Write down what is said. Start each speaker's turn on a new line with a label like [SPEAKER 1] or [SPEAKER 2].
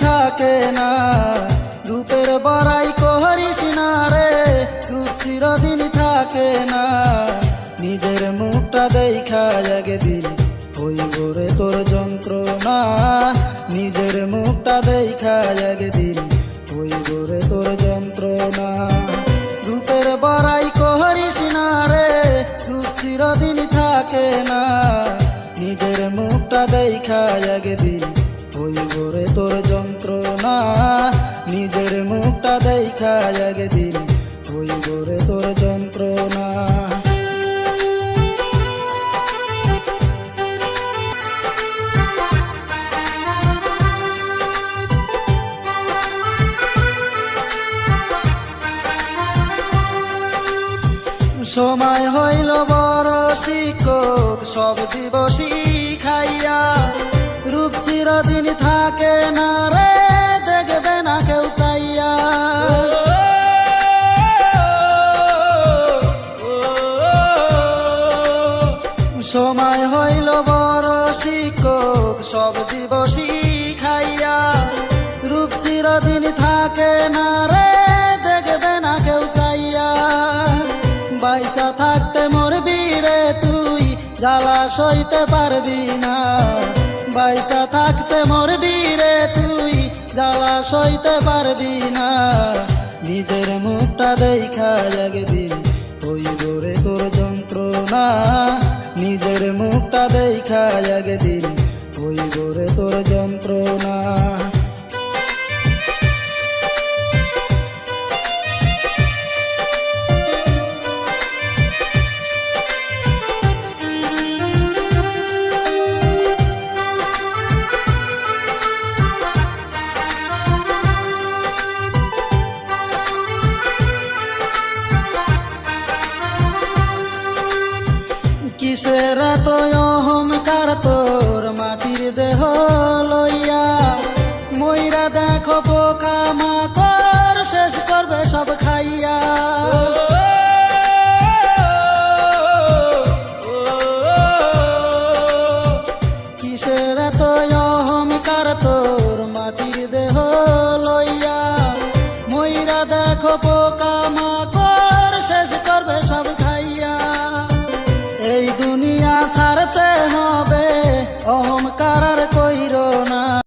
[SPEAKER 1] থাকে না। রূপের বড়াই করিস না রে, রূপ চিরদিন থাকে না। নিজের মুখটা দেখা একদিন ওই ওরে তোর যন্ত্রণা। নিজের মুখটা দেখা একদিন ওই ওরে তোর যন্ত্রণা। রূপের বড়াই করিস না রে, রূপ চিরদিন থাকে না। নিজের মুখটা দেখা একদিন ওই গোরে তোর যন্ত্রণা। নিজের মুখটা দেখা একদিন ওই গোরে তোর যন্ত্রণা। সময় হইল বড় শিক্ষক সব দিবসী থাকে না রে, দেখবে না কেউ চাইয়া। সময় হইল বড় শিক্ষক, সব দিবসী খাইয়া। রূপ চিরদিন থাকে না রে, দেখবে না কেউ চাইয়া। বাইসা থাকতে মরবি রে তুই জ্বালা সইতে পারবি না। বাইসা থাকতে মরবি রে তুই, জ্বালা সইতে পারবি না। নিজের মুখটা দেখা একদিন ওই গোরে তোর যন্ত্রণা। নিজের মুখটা দেখা একদিন ওই গোরে তোর যন্ত্রণা। কিসের এত অহংকার তোর মাটির দেহ লইয়া? ময়রা দেখো পোকা মাকড় শেষ করবে সব খাইয়া। কিসের এত অহংকার তোর মাটির দেহ লইয়া? ময়রা দেখো পোকা মাকড় শেষ করবে সব